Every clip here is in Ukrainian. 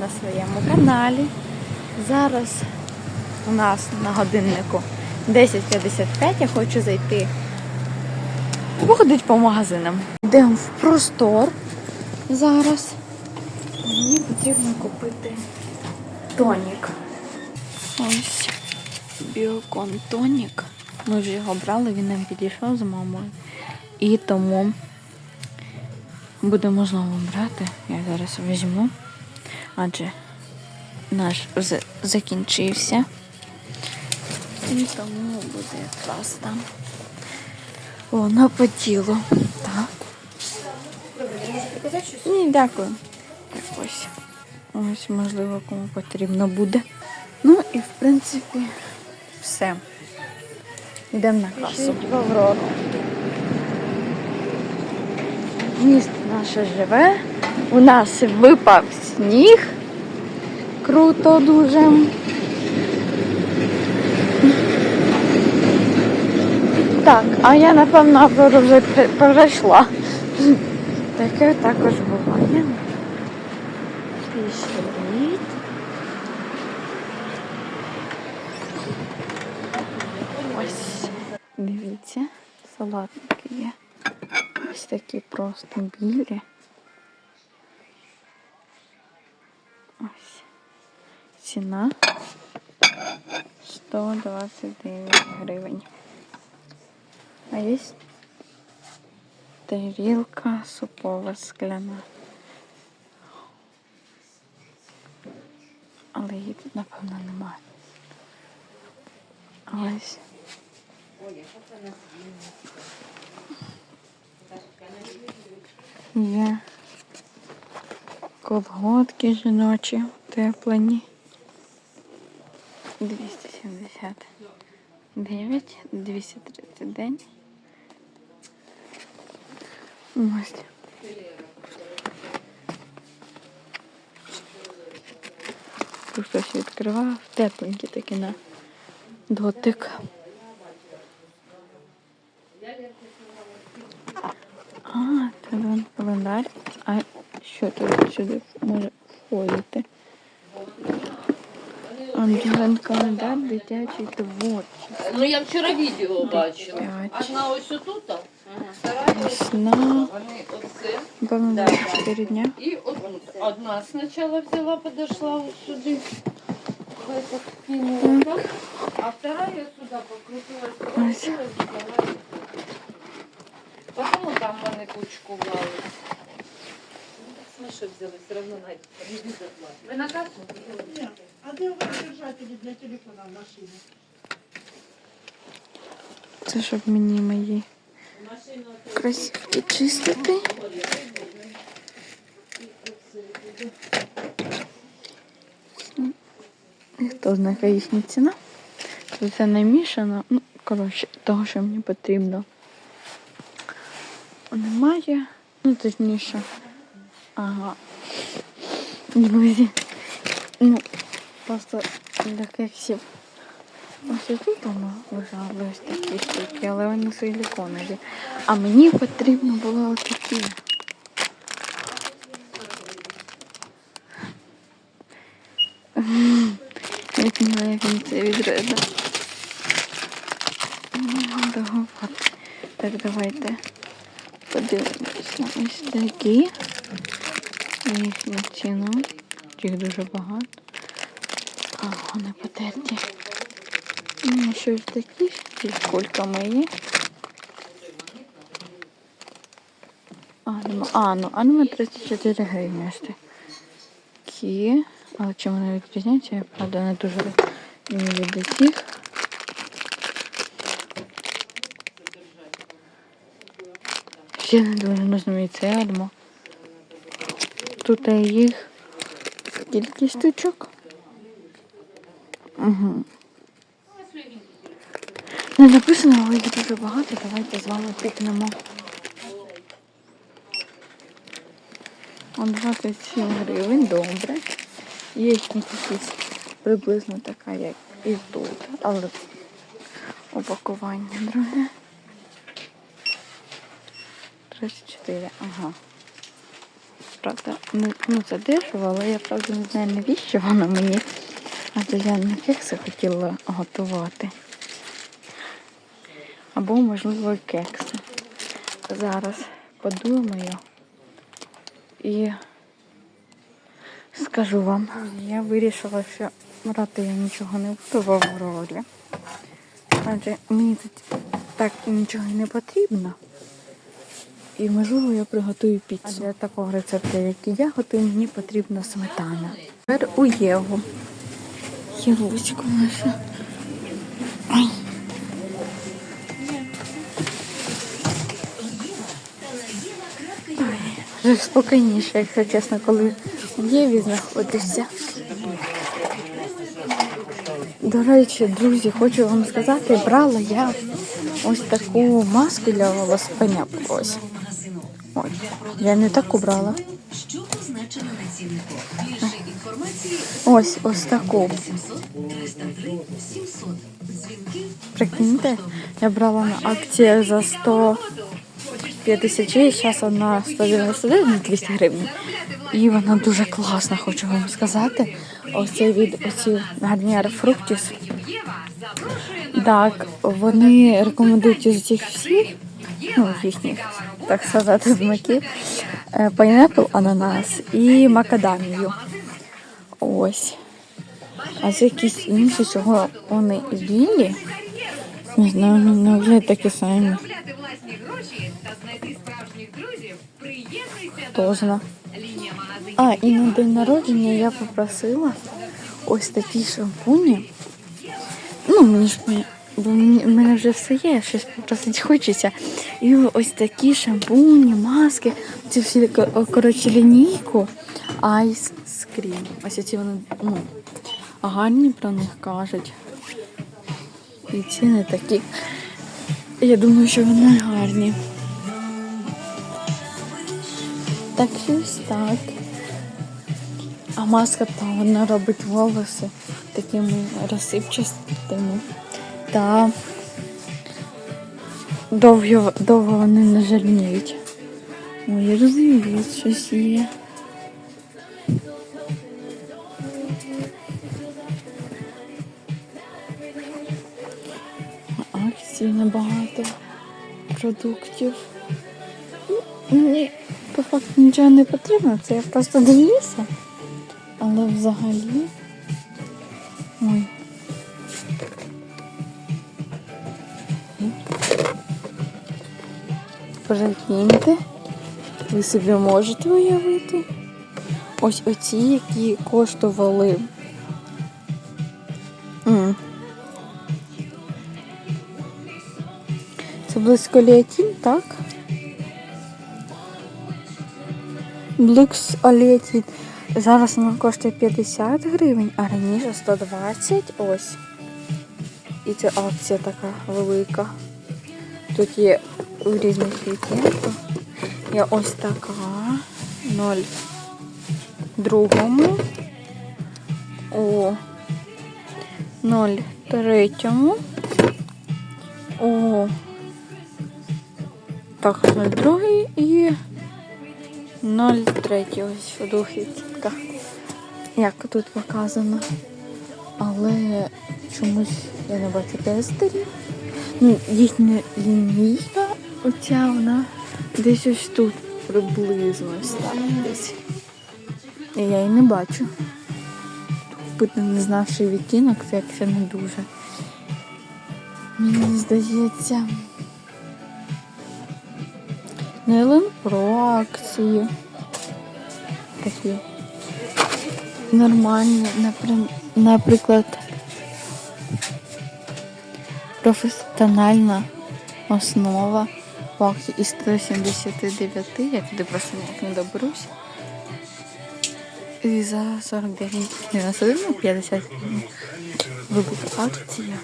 На своєму каналі. Зараз у нас на годиннику 10.55. Я хочу зайти походити по магазинам. Йдемо в простор зараз. Мені потрібно купити тонік. Ось біокон тонік. Ми вже його брали, він нам підійшов з мамою. І тому будемо знову брати. Я зараз візьму. Адже наш вже закінчився. І тому буде якраз там. Воно по тілу. Так. Ні, дякую. Так ось. Ось, можливо, кому потрібно буде. Ну і в принципі все. Йдемо на касу. В Аврору. Місто наше живе. У нас випав сніг. Круто дуже. Так, а я напевно вже пе- перейшла. Таке також буває. Пішліть. Ось. Дивіться, салатники є. Ось такі просто білі. Ось. Ціна 129 гривень. А є тарілка супова скляна. Але її тут, напевно, немає. Ось. Є колготки жіночі теплені. 279, 231. Ось. Тут хтось відкривав. Тепленькі такі на дотик. А, це календар. А що тут сюди може входити? Ангелин календар дитячий творчий. Ну я вчора відео бачила. П'ять. Одна ось отут, а вторая Весна. вони оце. Напевно, Да. 4 дня. І отут. Одна спочатку взяла, подошла ось сюди. в этот кинула, так? А вторая сюди покрутилась, покрутилась, взяла. Потім там вони Кучкували. Смешок взяли, все одно знайдуть. Ви на касу? А де у вас держателі для телефона в машині? Це щоб мені мої красивки чистити. І Хто знає, яка їхня ціна? Це не мішано. Ну, коротше, того, що мені потрібно. Немає. Ну, точніше. Ага. Друзі. Ну, просто кексів. Ось тут воно лежали ось такі штуки, але вони силіконові. А мені потрібно було ось такі. Я поняла, як він це відреда. Договор. Так, давайте подивимось на ось такі. Їхню ціну. Їх дуже багато. А, вони потерті. Ну, що ж такі зі скольками є. А, нема. А, ну, а нема 34 гривні ось такі. Але чим вони відрізняються, я правда не дуже розумію від усіх. Ще не дуже розумію це альмо. Тут їх скільки штучок? Угу. Не написано, але їх дуже багато. Давайте з вами пікнемо. Он 27 гривень, добре. Є якісь приблизно така, як і тут, але упакування друге. 34, ага. Правда, не, ну це дешево, але я правда не знаю, навіщо воно мені. Адже я не кекси хотіла готувати. Або, можливо, кекси. Зараз подумаю і скажу вам. Я вирішила, що брати я нічого не буду в Аврорі. Адже мені тут так нічого не потрібно. І можливо я приготую піцу. А для такого рецепту, як і я готую, мені потрібна сметана. Тепер у Єву. Євуську наша. Вже спокійніше, якщо чесно, коли в Єві знаходишся. До речі, друзі, хочу вам сказати, брала я ось таку маску для волос пеня. Ось. Ой, я не таку брала. Що позначено на ціннику? Більше інформації Ось ось таку. 700 303 700. Дзвінки Прикиньте, я брала на акції за 156, зараз вона 199 200 гривень. І вона дуже класна, хочу вам сказати. Оце від оці гарнієр фруктіс. Так, вони рекомендують із цих всіх, ну, їхніх, так сказати, смаків, пайнепл, ананас і макадамію. Ось. А це якісь інші, чого вони білі. Не знаю, не виглядають такі самі. Хто зна. до лінія. А, і на день народження я попросила ось такі шампуні. Ну, мені ж моя- бо в мене вже все є, щось попросити хочеться. І ось такі шампуні, маски, ці всі коротше лінійку. Айс скрім. Ось ці вони ну, гарні про них кажуть. І ціни такі. Я думаю, що вони гарні. Так щось так. А маска та вона робить волоси такими розсипчастими. Та довго, довго вони не жирніють. Ой, я розумію, щось є. Акції набагато продуктів. Мені по факту нічого не потрібно, це я просто дивлюся. Але взагалі. Прикиньте, ви собі можете уявити. Ось оці, які коштували. Це близько ліатін, так? Бликс Олеті. Зараз вона коштує 50 гривень, а раніше 120 ось. І це акція така велика. Тут є в різних відтінках. Є ось така. 0 другому. У 0 третьому. У так, 0 другий і 0,3 ось у двох відтінках. Як тут показано. Але чомусь я не бачу тестерів. Ну, їхня лінійка, оця вона десь ось тут приблизно десь. Я її не бачу. Видно, не знавши відтінок, це якщо не дуже. Мені здається. Нелен про акції. Такі нормальні, наприклад, професіональна основа акції із 179, я туди просто ніяк не доберусь. І за 49 91, ну 50 гривень. Акція.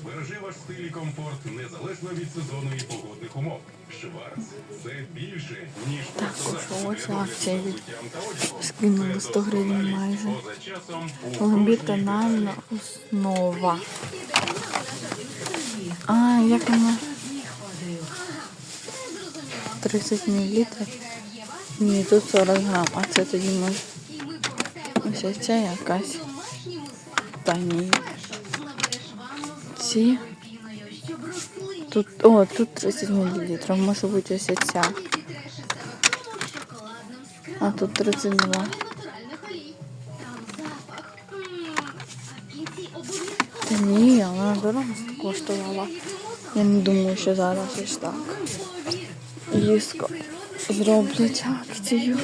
Збережи ваш стиль і комфорт незалежно від сезону і погодних умов. Шварц це більше, ніж Так, ось акція від скинули 100 гривень майже. Поза часом у Голубі тональна основа. А, як вона? 30 мл. Ні, тут 40 грам, а це тоді може. Ось ця якась. Та ні. Ці. Тут, о, тут 30 мл. Може бути ось ця. А тут 32. Та ні, вона дорого коштувала. Я не думаю, що зараз ось так. Різко зроблять акцію.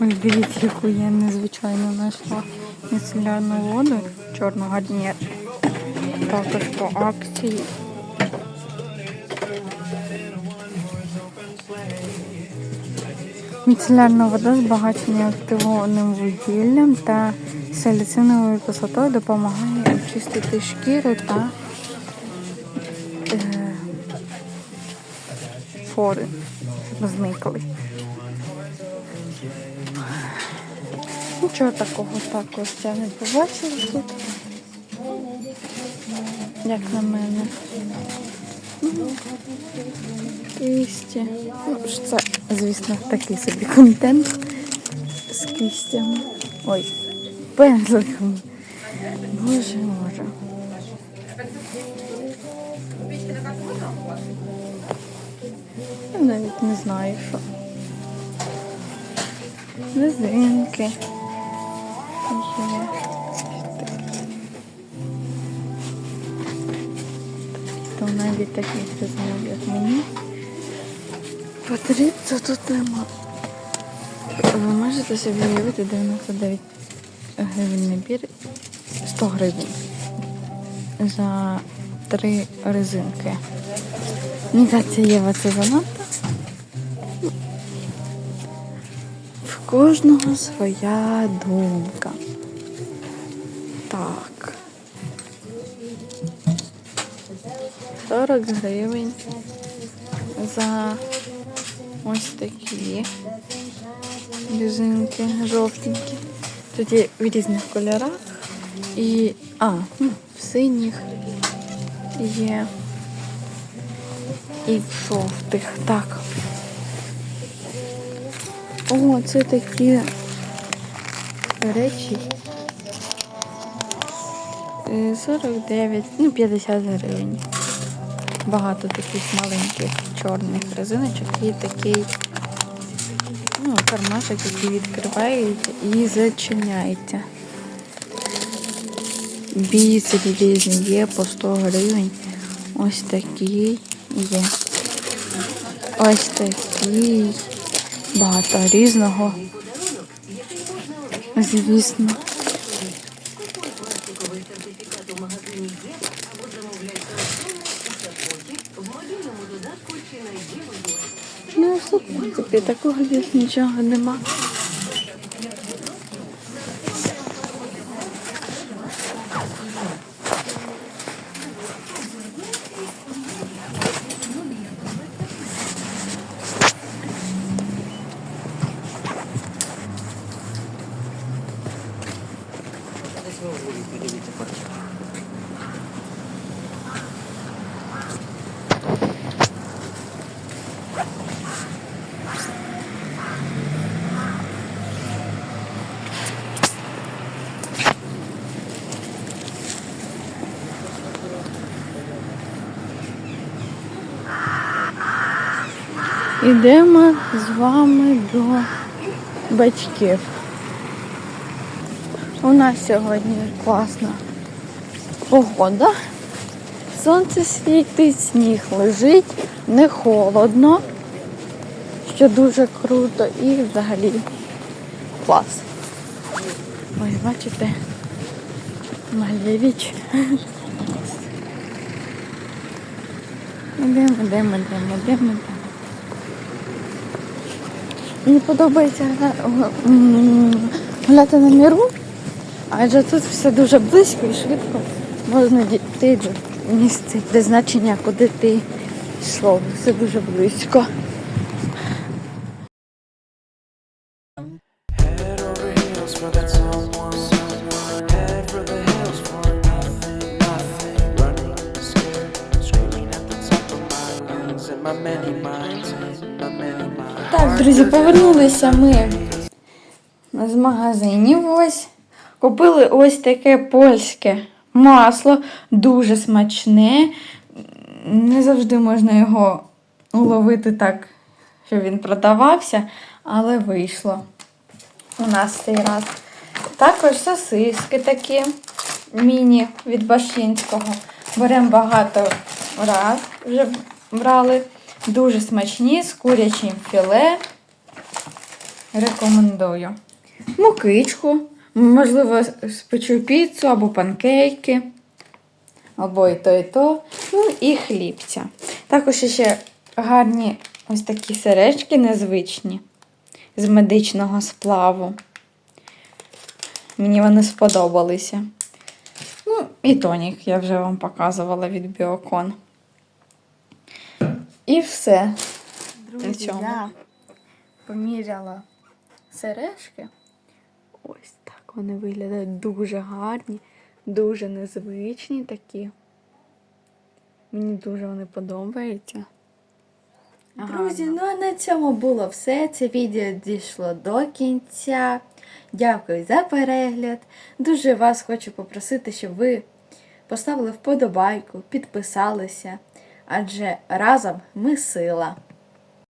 Ось дивіться, яку я незвичайно знайшла міцелярну воду чорного гарнір. Також по акції. Міцелярна вода збагачена активованим вугіллям та саліциновою кислотою допомагає очистити шкіру та фори зникли. Нічого такого також я не побачила тут. Як на мене. Кисті. Ну, це, звісно, такий собі контент з кистями. Ой, пензликами. Боже, боже. Навіть не знаю, що. Резинки. То навіть таких резинок, як мені. Потрібно тут нема. Ви можете собі уявити 99 гривень набір 100 гривень за три резинки. Мені здається, Єва це занадто. Кожного своя думка. Так. 40 гривень за ось такі резинки жовтенькі. Тут є в різних кольорах. І. А, ну, в синіх є. І в жовтих. Так. О, це такі речі. Е, 49, ну 50 гривень. Багато таких маленьких чорних резиночок і такий ну, кармашок, який відкриваєте і зачиняєте. Біцелі різні є по 100 гривень. Ось такий є. Ось такий. Багато різного. Звісно. Ну, в принципі, такого більш нічого нема. Ідемо з вами до батьків. У нас сьогодні класна погода. Сонце світить, сніг лежить, не холодно, що дуже круто і взагалі клас. Ой, бачите. Йдемо, йдемо, йдемо, йдемо, йдемо. Мені подобається гуляти на міру, адже тут все дуже близько і швидко можна дійти до місця призначення, куди ти йшов. Все дуже близько. My many minds, my Друзі, повернулися ми з магазинів. Ось купили ось таке польське масло, дуже смачне. Не завжди можна його уловити так, щоб він продавався, але вийшло у нас цей раз. Також сосиски такі міні від Башинського. Беремо багато раз, вже брали. Дуже смачні з курячим філе. Рекомендую. Мукичку, можливо, спечу піцу або панкейки, або і то, і то. Ну і хлібця. Також ще гарні ось такі сережки незвичні з медичного сплаву. Мені вони сподобалися. Ну, і тонік я вже вам показувала від Біокон. І все. Друзі, цьому. я поміряла сережки. Ось так вони виглядають дуже гарні, дуже незвичні такі. Мені дуже вони подобаються. Друзі, ну а на цьому було все. Це відео дійшло до кінця. Дякую за перегляд. Дуже вас хочу попросити, щоб ви поставили вподобайку, підписалися, адже разом ми сила.